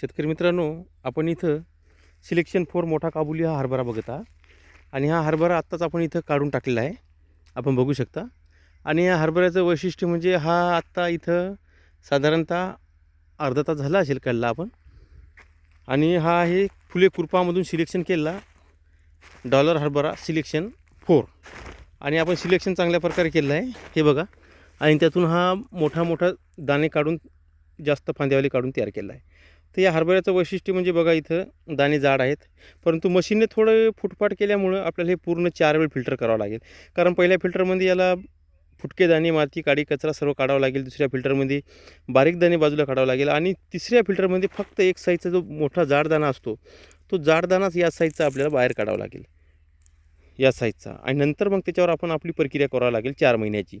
शेतकरी मित्रांनो आपण इथं सिलेक्शन फोर मोठा काबुली हा हरभरा बघत आहात. आणि हा हरभरा आत्ताच आपण इथं काढून टाकलेला आहे. आपण बघू शकता. आणि या हरभऱ्याचं वैशिष्ट्य म्हणजे हा आत्ता इथं साधारणतः अर्धा तास झाला असेल काढला आपण. आणि हा आहे फुले कुरपामधून सिलेक्शन केलेला डॉलर हरभरा सिलेक्शन फोर. आणि आपण सिलेक्शन चांगल्या प्रकारे केलेलं आहे. हे बघा. आणि त्यातून हा मोठा मोठा दाणे काढून जास्त फांद्यावाले काढून तयार केला आहे. तर या हरभऱ्याचं वैशिष्ट्य म्हणजे बघा इथं दाणे जाड आहेत. परंतु मशीनने थोडं फुटपाट केल्यामुळं आपल्याला हे पूर्ण चार वेळ फिल्टर करावं लागेल. कारण पहिल्या फिल्टरमध्ये याला फुटके दाणे माती काडी कचरा सर्व काढावं लागेल. दुसऱ्या फिल्टरमध्ये बारीक दाणे बाजूला काढावं लागेल. आणि तिसऱ्या फिल्टरमध्ये फक्त एक साईजचा जो मोठा जाडदाणा असतो तो जाडदाणाच या साईजचा आपल्याला बाहेर काढावा लागेल. या साईजचा. आणि नंतर मग त्याच्यावर आपण आपली प्रक्रिया करावी लागेल चार महिन्याची.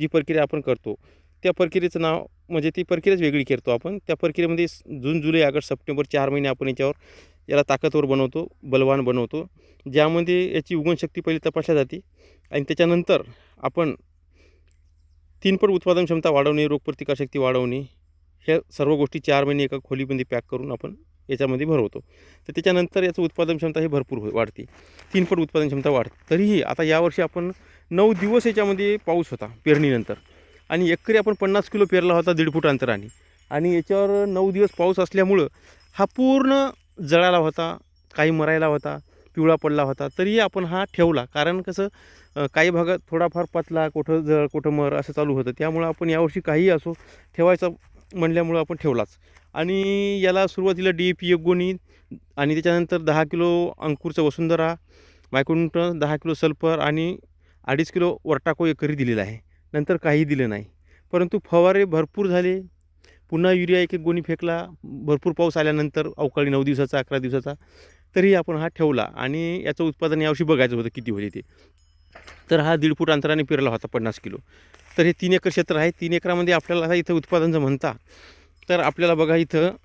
जी प्रक्रिया आपण करतो त्या प्रक्रियेचं नाव म्हणजे ती प्रक्रियाच वेगळी करतो आपण. त्या प्रक्रियेमध्ये जून जुलै ऑगस्ट सप्टेंबर चार महिने आपण याच्यावर याला ताकदवर बनवतो बलवान बनवतो. ज्यामध्ये याची उगवणशक्ती पहिली तपासल्या जाते. आणि त्याच्यानंतर आपण तीनपट उत्पादन क्षमता वाढवणे रोगप्रतिकारशक्ती वाढवणे ह्या सर्व गोष्टी चार महिने एका खोलीमध्ये पॅक करून आपण याच्यामध्ये भरवतो. तर त्याच्यानंतर याचं उत्पादन क्षमता हे भरपूर हो वाढते. तीनपट उत्पादन क्षमता वाढते तरीही आता यावर्षी आपण नऊ दिवस याच्यामध्ये पाऊस होता पेरणीनंतर. आणि एकरी आपण पन्नास किलो पेरला होता दीड फूट अंतराने. आणि याच्यावर नऊ दिवस पाऊस असल्यामुळं हा पूर्ण जळाला होता काही मरायला होता पिवळा पडला होता तरीही आपण हा ठेवला. कारण कसं काही भागात थोडाफार पतला कुठं जळ कुठं मर असं चालू होतं. त्यामुळं आपण यावर्षी काहीही असो ठेवायचं म्हणल्यामुळं आपण ठेवलाच. आणि याला सुरुवातीला डी ए पी एक गोणी आणि त्याच्यानंतर दहा किलो अंकुरचं वसुंधरा मायक्रोन्यूटन दहा किलो सल्फर आणि अडीच किलो वरटाको एकरी दिलेला आहे. नंतर काही दिलं नाही. परंतु फवारे भरपूर झाले. पुन्हा युरिया एक एक गोणी फेकला. भरपूर पाऊस आल्यानंतर अवकाळी नऊ दिवसाचा अकरा दिवसाचा तरी आपण हा ठेवला. आणि याचं उत्पादन यावर्षी बघायचं होतं किती होते ते. तर हा दीड फूट अंतराने पेरला होता पन्नास किलो. तर हे तीन एकर क्षेत्र आहे. तीन एकरामध्ये आपल्याला आता इथं उत्पादन जर म्हणता तर आपल्याला बघा इथं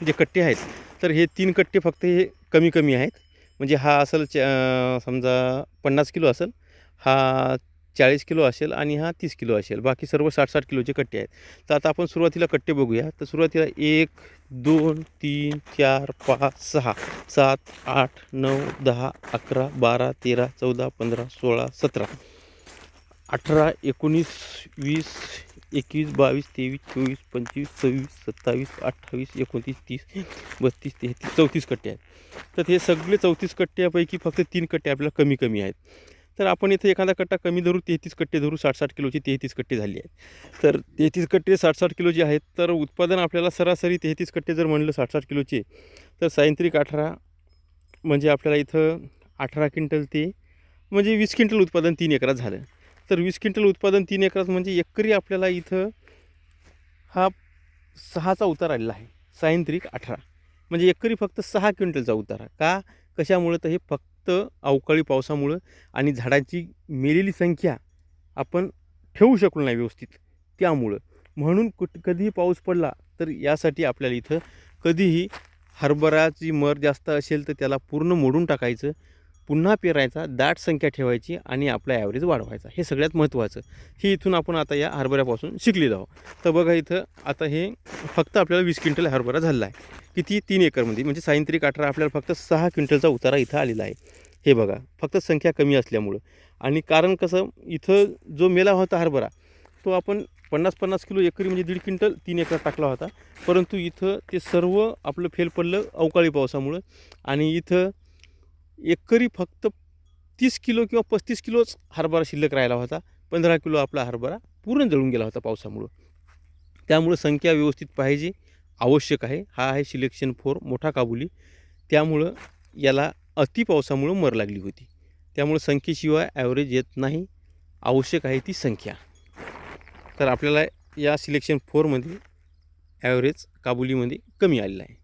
जे कट्टे आहेत तर हे तीन कट्टे फक्त हे कमी कमी आहेत. म्हणजे हा असेल च समजा पन्नास किलो असेल हा चाळीस किलो असेल आणि हा तीस किलो असेल. बाकी सर्व साठ साठ किलोचे कट्टे आहेत. तर आता आपण सुरुवातीला कट्टे बघूया. तर सुरुवातीला एक दोन तीन चार पाच सहा सात आठ नऊ दहा अकरा बारा तेरा चौदा पंधरा सोळा सतरा अठरा एकोणीस वीस एकवीस बावीस तेवीस चोवीस पंचवीस सव्वीस सत्तावीस अठ्ठावीस एकोणतीस तीस बत्तीस तेहतीस चौतीस कट्टे आहेत. तर हे सगळे चौतीस कट्ट्यापैकी फक्त तीन कट्टे आपल्याला कमी कमी आहेत. तर आपण इथे एखादा कट्टा कमी धरू तेहतीस कट्टे धरू साठ साठ किलोची तेहतीस कट्टे झाली आहेत. तर तेहतीस कट्टे साठ साठ किलोचे आहेत तर उत्पादन आपल्याला सरासरी तेहतीस कट्टे जर म्हणलं साठ साठ किलोचे तर सायंत्रिक अठरा म्हणजे आपल्याला इथं अठरा क्विंटल ते म्हणजे वीस क्विंटल उत्पादन तीन एकरात झालं. तर वीस क्विंटल उत्पादन तीन एकरात म्हणजे एकरी आपल्याला इथं हा सहाचा उतार आलेला आहे सायंत्रिक अठरा. म्हणजे एकरी फक्त सहा क्विंटलचा उतारा का? कशामुळं? तर हे फक्त फक्त अवकाळी पावसामुळं आणि झाडाची मेलेली संख्या आपण ठेवू शकलो नाही व्यवस्थित त्यामुळं. म्हणून कुठ कधीही पाऊस पडला तर यासाठी आपल्याला इथं कधीही हरभराची मर जास्त असेल तर त्याला पूर्ण मोडून टाकायचं. पुन्हा पेरायचा दाट संख्या ठेवायची आणि आपला ॲव्हरेज वाढवायचा. हे सगळ्यात महत्त्वाचं. हे इथून आपण आता या हरभऱ्यापासून शिकलेलो जाऊ तर बघा इथं आता हे फक्त आपल्याला वीस क्विंटल हरभरा झालेला आहे. किती? तीन एकरमध्ये. म्हणजे सायंत्रिक अठरा आपल्याला फक्त सहा क्विंटलचा उतारा इथं आलेला आहे. हे बघा फक्त संख्या कमी असल्यामुळं. आणि कारण कसं? इथं जो मेला होता हरभरा तो आपण पन्नास पन्नास किलो एकरी म्हणजे दीड क्विंटल तीन एकर टाकला होता. परंतु इथं ते सर्व आपलं फेल पडलं अवकाळी पावसामुळं. आणि इथं एकरी फक्त तीस किलो किंवा पस्तीस किलोच हरभरा शिल्लक राहिला होता. पंधरा किलो आपला हरभरा पूर्ण जळून गेला होता पावसामुळं. त्यामुळं संख्या व्यवस्थित पाहिजे आवश्यक आहे. हा आहे सिलेक्शन फोर मोठा काबुली. त्यामुळं याला अति पावसामुळं मर लागली होती. त्यामुळं संख्येशिवाय ॲव्हरेज येत नाही. आवश्यक आहे ती संख्या. तर आपल्याला या सिलेक्शन फोरमध्ये ॲव्हरेज काबुलीमध्ये कमी आलेला आहे.